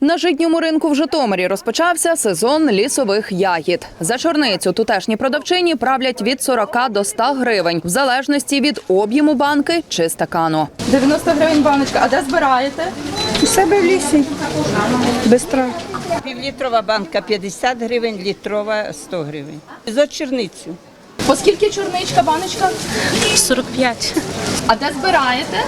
На житньому ринку в Житомирі розпочався сезон лісових ягід. За чорницю тутешні продавчині правлять від 40 до 100 гривень, в залежності від об'єму банки чи стакану. 90 гривень баночка. А де збираєте? У себе в лісі. Без трав. Півлітрова банка 50 гривень, літрова 100 гривень. За черницю. По скільки чорничка баночка? 45. А де збираєте?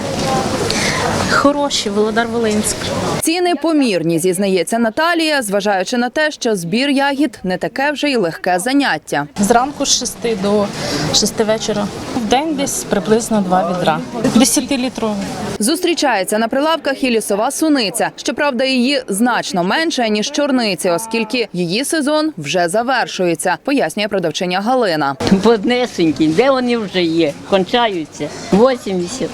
Хороші, Володар Волинськ. Ціни помірні, зізнається Наталія, зважаючи на те, що збір ягід не таке вже й легке заняття. Зранку з 6 до 6 вечора. День десь приблизно 2 відра. 10-літрові. Зустрічається на прилавках і лісова суниця. Щоправда, її значно менше ніж чорниці, оскільки її сезон вже завершується, пояснює продавчиня Галина. Поднесенькі, де вони вже є? Кончаються. 80.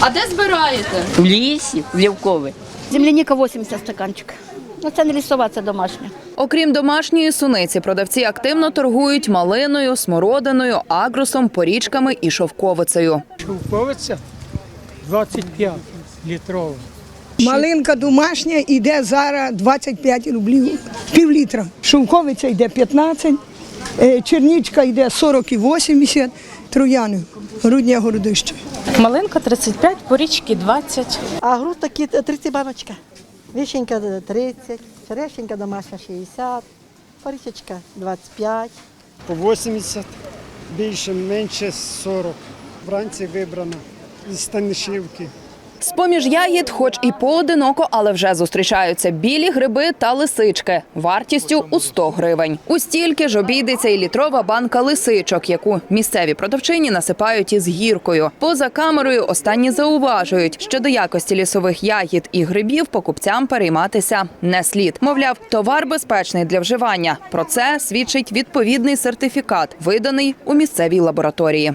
А де збираєте? В лісі, в Лівкові. Земляніка 80 стаканчик. Ну це не лісова, це домашня. Окрім домашньої суниці, продавці активно торгують малиною, смородиною, агрусом, порічками і шовковицею. Шовковиця 25 літрова. Малинка домашня йде зараз 25 рублів, пів літра. Шовковиця йде 15, е, чернічка йде 40 і 80, трояни, грудня городище. Малинка 35, порічки 20. А груд такі 30 баночка. Вишенька 30, черешенька домашня 60, парічечка 25. По 80, більше, менше 40. Вранці вибрано з станишівки. З-поміж ягід, хоч і поодиноко, але вже зустрічаються білі гриби та лисички вартістю у 100 гривень. У стільки ж обійдеться і літрова банка лисичок, яку місцеві продавчині насипають із гіркою. Поза камерою останні зауважують, що до якості лісових ягід і грибів покупцям перейматися не слід. Мовляв, товар безпечний для вживання. Про це свідчить відповідний сертифікат, виданий у місцевій лабораторії.